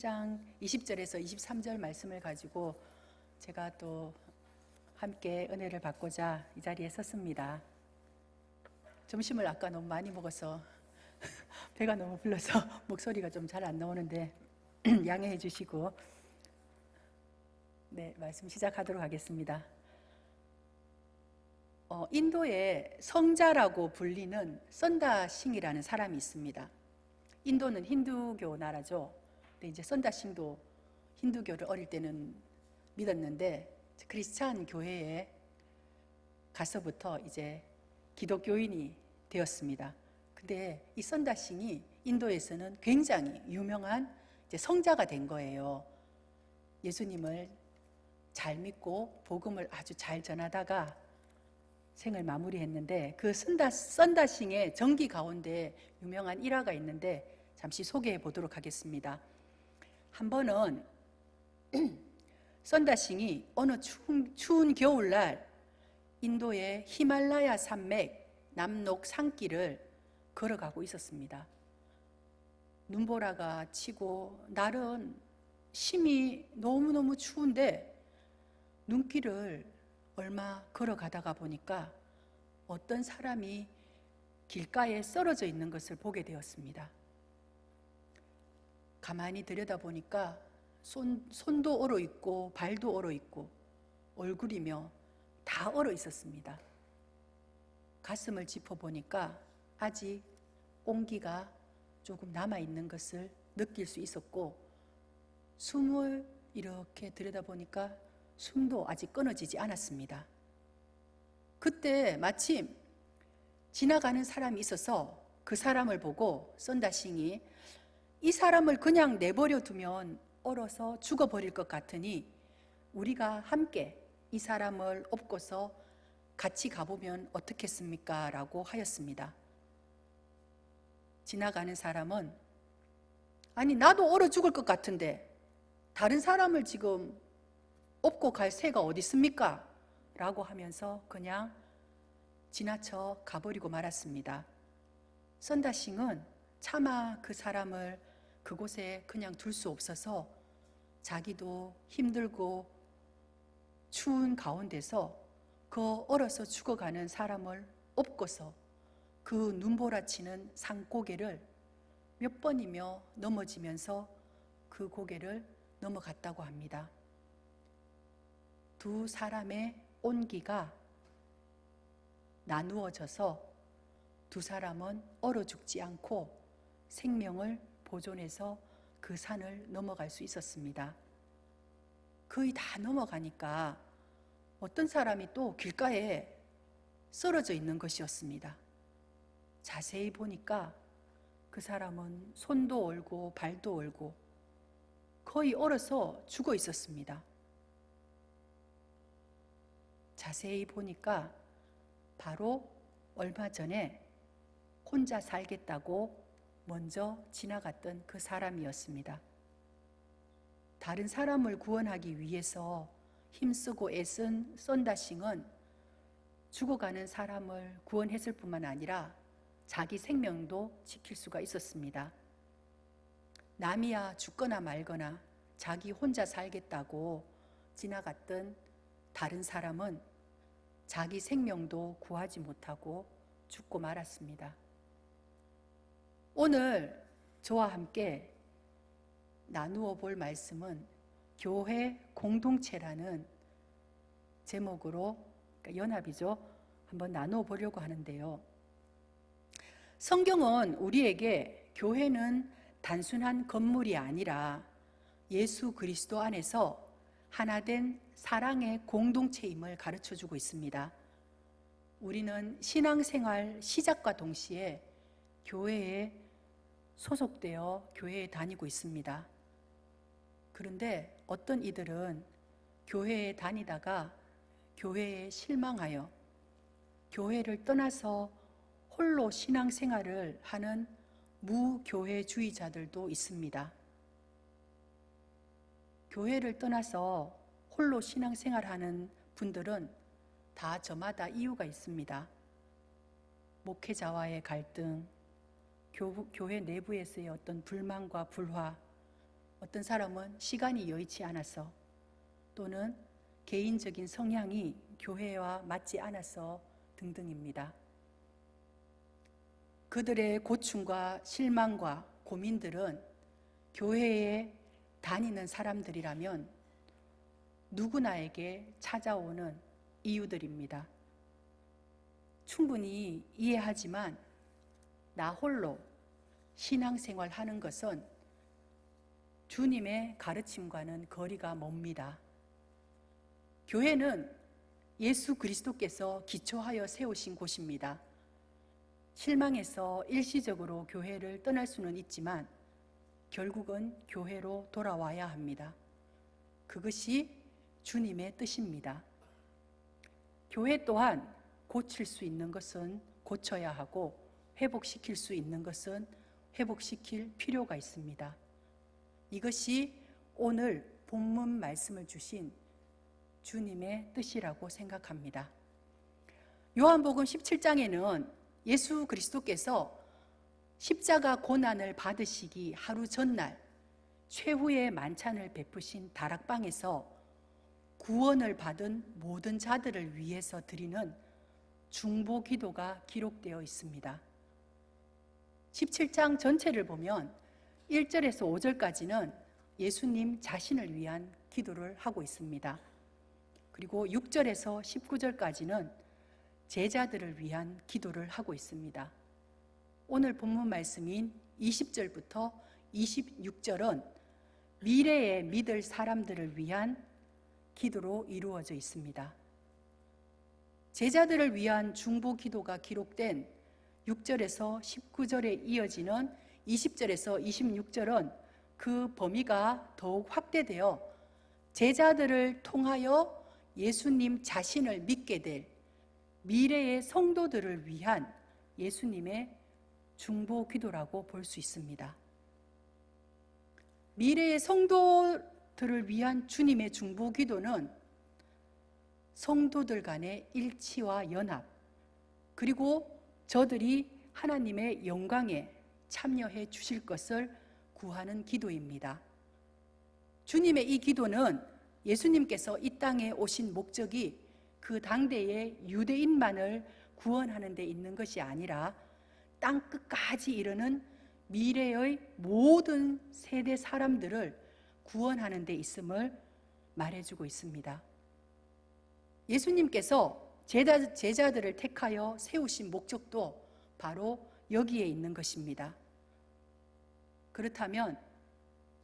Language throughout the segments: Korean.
장 20절에서 23절 말씀을 가지고 제가 또 함께 은혜를 받고자 이 자리에 섰습니다. 점심을 아까 너무 많이 먹어서 배가 너무 불러서 목소리가 좀 잘 안 나오는데 양해해 주시고 네, 말씀 시작하도록 하겠습니다. 어, 인도에 성자라고 불리는 썬다싱이라는 사람이 있습니다. 인도는 힌두교 나라죠. 근데 이제 썬다싱도 힌두교를 어릴 때는 믿었는데 크리스찬 교회에 가서부터 이제 기독교인이 되었습니다. 근데 이 썬다싱이 인도에서는 굉장히 유명한 성자가 된 거예요. 예수님을 잘 믿고 복음을 아주 잘 전하다가 생을 마무리했는데 그 썬다, 썬다싱의 정기 가운데 유명한 일화가 있는데 잠시 소개해 보도록 하겠습니다. 한 번은 썬다싱이 어느 추운, 추운 겨울날 인도의 히말라야 산맥 남록 산길을 걸어가고 있었습니다. 눈보라가 치고 날은 심이 너무너무 추운데 눈길을 얼마 걸어가다가 보니까 어떤 사람이 길가에 쓰러져 있는 것을 보게 되었습니다. 가만히 들여다보니까 손, 손도 얼어 있고 발도 얼어 있고 얼굴이며 다 얼어 있었습니다. 가슴을 짚어보니까 아직 온기가 조금 남아 있는 것을 느낄 수 있었고 숨을 이렇게 들여다보니까 숨도 아직 끊어지지 않았습니다. 그때 마침 지나가는 사람이 있어서 그 사람을 보고 썬다싱이 이 사람을 그냥 내버려 두면 얼어서 죽어버릴 것 같으니 우리가 함께 이 사람을 업고서 같이 가보면 어떻겠습니까? 라고 하였습니다. 지나가는 사람은 아니, 나도 얼어 죽을 것 같은데 다른 사람을 지금 업고 갈 새가 어디 있습니까? 라고 하면서 그냥 지나쳐 가버리고 말았습니다. 선다싱은 차마 그 사람을 그곳에 그냥 둘 수 없어서 자기도 힘들고 추운 가운데서 그 얼어서 죽어가는 사람을 업고서 그 눈보라치는 산고개를 몇 번이며 넘어지면서 그 고개를 넘어갔다고 합니다. 두 사람의 온기가 나누어져서 두 사람은 얼어 죽지 않고 생명을 보존해서 그 산을 넘어갈 수 있었습니다. 거의 다 넘어가니까 어떤 사람이 또 길가에 쓰러져 있는 것이었습니다. 자세히 보니까 그 사람은 손도 얼고 발도 얼고 거의 얼어서 죽어 있었습니다. 자세히 보니까 바로 얼마 전에 혼자 살겠다고 먼저 지나갔던 그 사람이었습니다. 다른 사람을 구원하기 위해서 힘쓰고 애쓴 썬다싱은 죽어가는 사람을 구원했을 뿐만 아니라 자기 생명도 지킬 수가 있었습니다. 남이야 죽거나 말거나 자기 혼자 살겠다고 지나갔던 다른 사람은 자기 생명도 구하지 못하고 죽고 말았습니다. 오늘 저와 함께 나누어 볼 말씀은 교회 공동체라는 제목으로 그러니까 연합이죠. 한번 나누어 보려고 하는데요. 성경은 우리에게 교회는 단순한 건물이 아니라 예수 그리스도 안에서 하나된 사랑의 공동체임을 가르쳐 주고 있습니다. 우리는 신앙생활 시작과 동시에 교회에 소속되어 교회에 다니고 있습니다. 그런데 어떤 이들은 교회에 다니다가 교회에 실망하여 교회를 떠나서 홀로 신앙생활을 하는 무교회주의자들도 있습니다. 교회를 떠나서 홀로 신앙생활하는 분들은 다 저마다 이유가 있습니다. 목회자와의 갈등, 교, 교회 내부에서의 어떤 불만과 불화, 어떤 사람은 시간이 여의치 않아서 또는 개인적인 성향이 교회와 맞지 않아서 등등입니다. 그들의 고충과 실망과 고민들은 교회에 다니는 사람들이라면 누구나에게 찾아오는 이유들입니다. 충분히 이해하지만 나 홀로 신앙생활 하는 것은 주님의 가르침과는 거리가 멉니다. 교회는 예수 그리스도께서 기초하여 세우신 곳입니다. 실망해서 일시적으로 교회를 떠날 수는 있지만 결국은 교회로 돌아와야 합니다. 그것이 주님의 뜻입니다. 교회 또한 고칠 수 있는 것은 고쳐야 하고 회복시킬 수 있는 것은 회복시킬 필요가 있습니다. 이것이 오늘 본문 말씀을 주신 주님의 뜻이라고 생각합니다. 요한복음 17장에는 예수 그리스도께서 십자가 고난을 받으시기 하루 전날 최후의 만찬을 베푸신 다락방에서 구원을 받은 모든 자들을 위해서 드리는 중보 기도가 기록되어 있습니다. 17장 전체를 보면 1절에서 5절까지는 예수님 자신을 위한 기도를 하고 있습니다. 그리고 6절에서 19절까지는 제자들을 위한 기도를 하고 있습니다. 오늘 본문 말씀인 20절부터 26절은 미래에 믿을 사람들을 위한 기도로 이루어져 있습니다. 제자들을 위한 중보 기도가 기록된 6절에서 19절에 이어지는 20절에서 26절은 그 범위가 더욱 확대되어 제자들을 통하여 예수님 자신을 믿게 될 미래의 성도들을 위한 예수님의 중보 기도라고 볼 수 있습니다. 미래의 성도들을 위한 주님의 중보 기도는 성도들 간의 일치와 연합, 그리고 저들이 하나님의 영광에 참여해 주실 것을 구하는 기도입니다. 주님의 이 기도는 예수님께서 이 땅에 오신 목적이 그 당대의 유대인만을 구원하는 데 있는 것이 아니라 땅 끝까지 이르는 미래의 모든 세대 사람들을 구원하는 데 있음을 말해주고 있습니다. 예수님께서 제자, 제자들을 택하여 세우신 목적도 바로 여기에 있는 것입니다. 그렇다면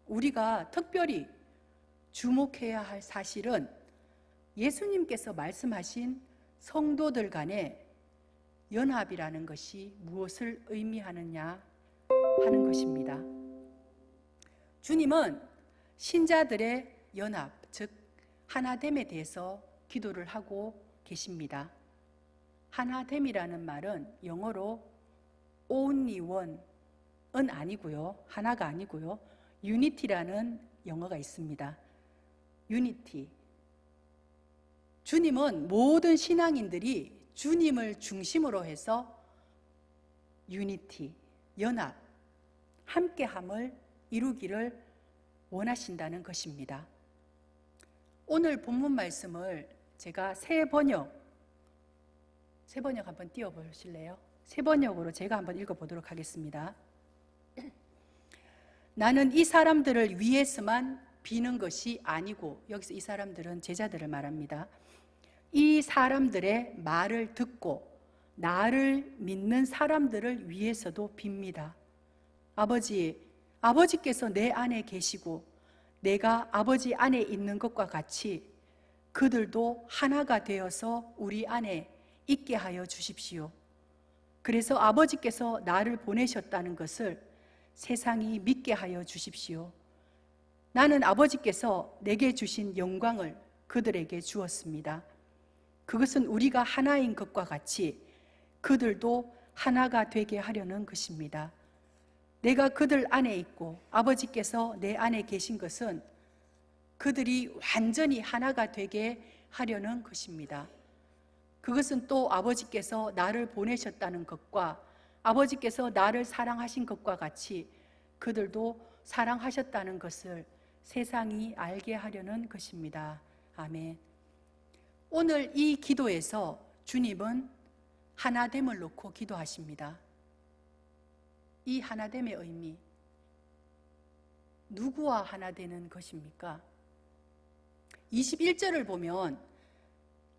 우리가 특별히 주목해야 할 사실은 예수님께서 말씀하신 성도들 간의 연합이라는 것이 무엇을 의미하느냐 하는 것입니다. 주님은 신자들의 연합, 즉 하나됨에 대해서 기도를 하고 계십니다. 하나됨이라는 말은 영어로 only one은 아니고요. 하나가 아니고요. unity라는 영어가 있습니다. unity. 주님은 모든 신앙인들이 주님을 중심으로 해서 유니티, 연합, 함께함을 이루기를 원하신다는 것입니다. 오늘 본문 말씀을 제가 새 번역, 새 번역 한번 띄워 보실래요? 새 번역으로 제가 한번 읽어 보도록 하겠습니다. 나는 이 사람들을 위해서만 비는 것이 아니고 여기서 이 사람들은 제자들을 말합니다. 이 사람들의 말을 듣고 나를 믿는 사람들을 위해서도 빕니다. 아버지, 아버지께서 내 안에 계시고 내가 아버지 안에 있는 것과 같이 그들도 하나가 되어서 우리 안에 있게 하여 주십시오. 그래서 아버지께서 나를 보내셨다는 것을 세상이 믿게 하여 주십시오. 나는 아버지께서 내게 주신 영광을 그들에게 주었습니다. 그것은 우리가 하나인 것과 같이 그들도 하나가 되게 하려는 것입니다. 내가 그들 안에 있고 아버지께서 내 안에 계신 것은 그들이 완전히 하나가 되게 하려는 것입니다. 그것은 또 아버지께서 나를 보내셨다는 것과 아버지께서 나를 사랑하신 것과 같이 그들도 사랑하셨다는 것을 세상이 알게 하려는 것입니다. 아멘. 오늘 이 기도에서 주님은 하나됨을 놓고 기도하십니다. 이 하나됨의 의미, 누구와 하나 되는 것입니까? 21절을 보면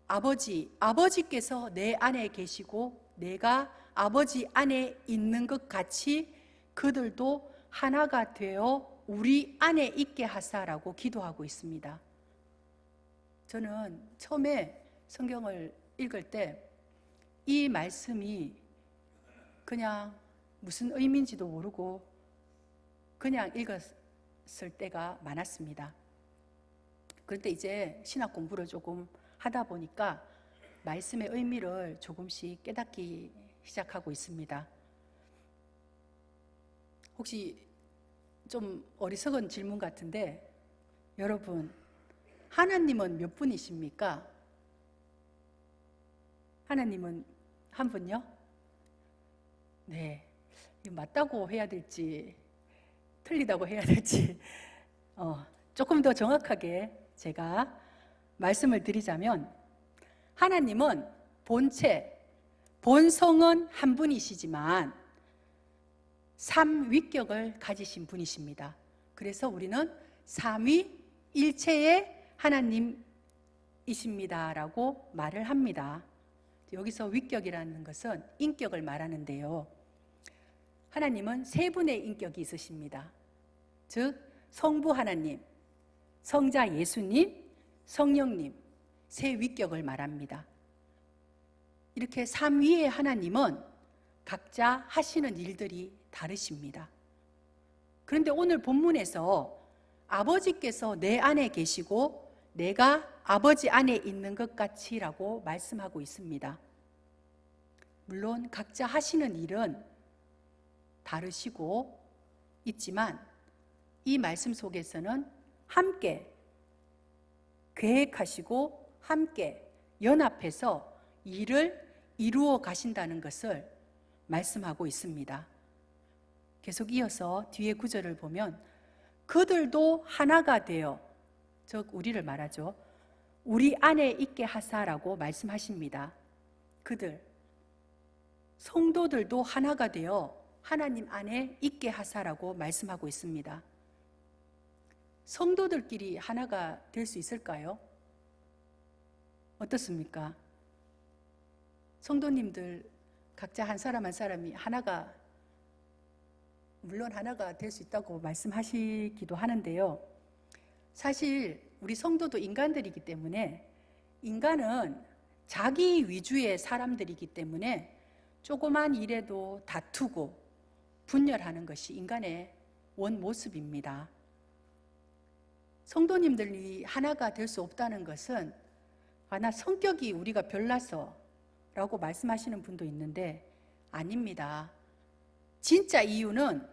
아버지, 아버지께서 내 안에 계시고 내가 아버지 안에 있는 것 같이 그들도 하나가 되어 우리 안에 있게 하사라고 기도하고 있습니다. 저는 처음에 성경을 읽을 때 이 말씀이 그냥 무슨 의미인지도 모르고 그냥 읽었을 때가 많았습니다. 그런데 이제 신학 공부를 조금 하다 보니까 말씀의 의미를 조금씩 깨닫기 시작하고 있습니다. 혹시 좀 어리석은 질문 같은데 여러분 하나님은 몇 분이십니까? 하나님은 한 분요? 네. 맞다고 해야 될지 틀리다고 해야 될지 어, 조금 더 정확하게 제가 말씀을 드리자면 하나님은 본체, 본성은 한 분이시지만 삼위격을 가지신 분이십니다. 그래서 우리는 삼위 일체의 하나님이십니다라고 말을 합니다. 여기서 위격이라는 것은 인격을 말하는데요. 하나님은 세 분의 인격이 있으십니다. 즉 성부 하나님, 성자 예수님, 성령님 세 위격을 말합니다. 이렇게 삼위의 하나님은 각자 하시는 일들이 다르십니다. 그런데 오늘 본문에서 아버지께서 내 안에 계시고 내가 아버지 안에 있는 것 같이라고 말씀하고 있습니다. 물론 각자 하시는 일은 다르시고 있지만 이 말씀 속에서는 함께 계획하시고 함께 연합해서 일을 이루어 가신다는 것을 말씀하고 있습니다. 계속 이어서 뒤에 구절을 보면 그들도 하나가 되어 즉 우리를 말하죠. 우리 안에 있게 하사라고 말씀하십니다. 그들 성도들도 하나가 되어 하나님 안에 있게 하사라고 말씀하고 있습니다. 성도들끼리 하나가 될 수 있을까요? 어떻습니까? 성도님들 각자 한 사람 한 사람이 하나가 물론 하나가 될 수 있다고 말씀하시기도 하는데요. 사실 우리 성도도 인간들이기 때문에 인간은 자기 위주의 사람들이기 때문에 조그만 일에도 다투고 분열하는 것이 인간의 원 모습입니다. 성도님들이 하나가 될 수 없다는 것은 아, 나 성격이 우리가 별나서 라고 말씀하시는 분도 있는데 아닙니다. 진짜 이유는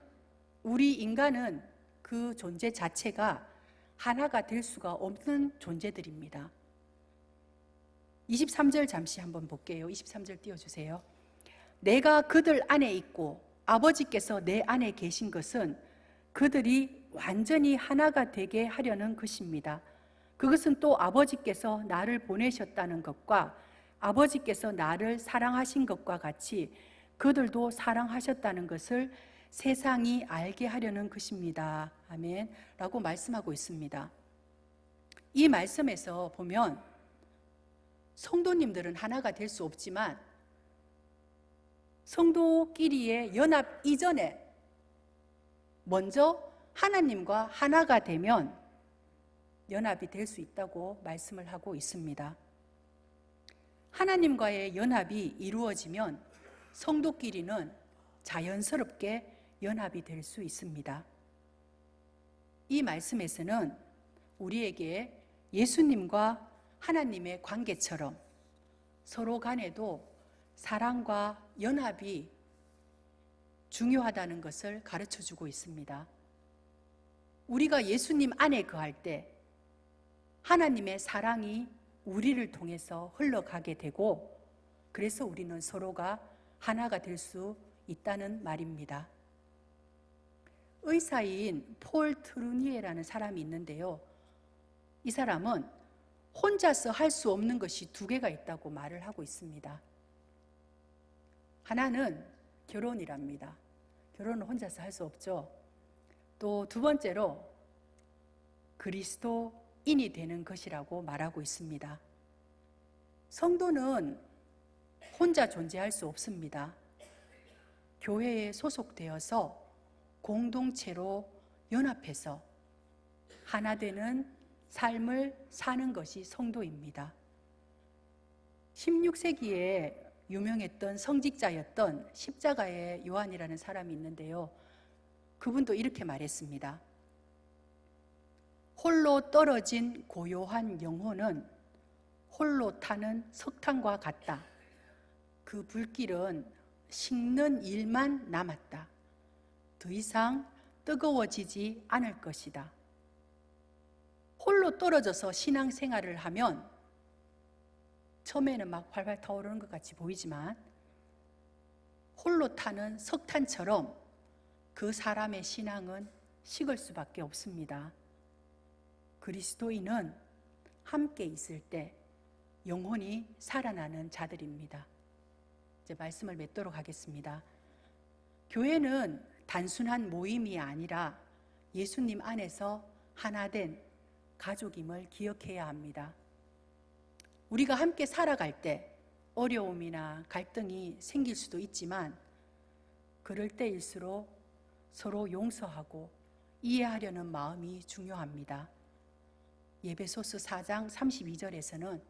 우리 인간은 그 존재 자체가 하나가 될 수가 없는 존재들입니다. 23절 잠시 한번 볼게요. 23절 띄워주세요. 내가 그들 안에 있고 아버지께서 내 안에 계신 것은 그들이 완전히 하나가 되게 하려는 것입니다. 그것은 또 아버지께서 나를 보내셨다는 것과 아버지께서 나를 사랑하신 것과 같이 그들도 사랑하셨다는 것을 세상이 알게 하려는 것입니다. 아멘. 라고 말씀하고 있습니다. 이 말씀에서 보면 성도님들은 하나가 될 수 없지만 성도끼리의 연합 이전에 먼저 하나님과 하나가 되면 연합이 될 수 있다고 말씀을 하고 있습니다. 하나님과의 연합이 이루어지면 성도끼리는 자연스럽게 연합이 될 수 있습니다. 이 말씀에서는 우리에게 예수님과 하나님의 관계처럼 서로 간에도 사랑과 연합이 중요하다는 것을 가르쳐 주고 있습니다. 우리가 예수님 안에 거할 때 하나님의 사랑이 우리를 통해서 흘러가게 되고 그래서 우리는 서로가 하나가 될 수 있다는 말입니다. 의사인 폴 트루니에라는 사람이 있는데요. 이 사람은 혼자서 할 수 없는 것이 두 개가 있다고 말을 하고 있습니다. 하나는 결혼이랍니다. 결혼은 혼자서 할 수 없죠. 또 두 번째로 그리스도인이 되는 것이라고 말하고 있습니다. 성도는 혼자 존재할 수 없습니다. 교회에 소속되어서 공동체로 연합해서 하나 되는 삶을 사는 것이 성도입니다. 16세기에 유명했던 성직자였던 십자가의 요한이라는 사람이 있는데요. 그분도 이렇게 말했습니다. 홀로 떨어진 고요한 영혼은 홀로 타는 석탄과 같다. 그 불길은 식는 일만 남았다. 더 이상 뜨거워지지 않을 것이다. 홀로 떨어져서 신앙생활을 하면 처음에는 막 활활 타오르는 것 같이 보이지만 홀로 타는 석탄처럼 그 사람의 신앙은 식을 수밖에 없습니다. 그리스도인은 함께 있을 때 영혼이 살아나는 자들입니다. 이제 말씀을 맺도록 하겠습니다. 교회는 단순한 모임이 아니라 예수님 안에서 하나된 가족임을 기억해야 합니다. 우리가 함께 살아갈 때 어려움이나 갈등이 생길 수도 있지만 그럴 때일수록 서로 용서하고 이해하려는 마음이 중요합니다. 예배소스 4장 32절에서는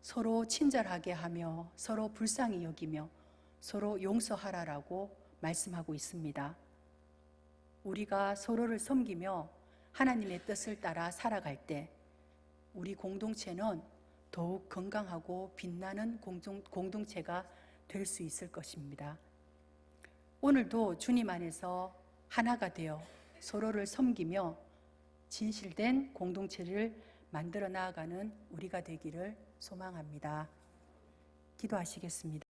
서로 친절하게 하며 서로 불쌍히 여기며 서로 용서하라라고 말씀하고 있습니다. 우리가 서로를 섬기며 하나님의 뜻을 따라 살아갈 때 우리 공동체는 더욱 건강하고 빛나는 공동, 공동체가 될 수 있을 것입니다. 오늘도 주님 안에서 하나가 되어 서로를 섬기며 진실된 공동체를 만들어 나아가는 우리가 되기를 소망합니다. 기도하시겠습니다.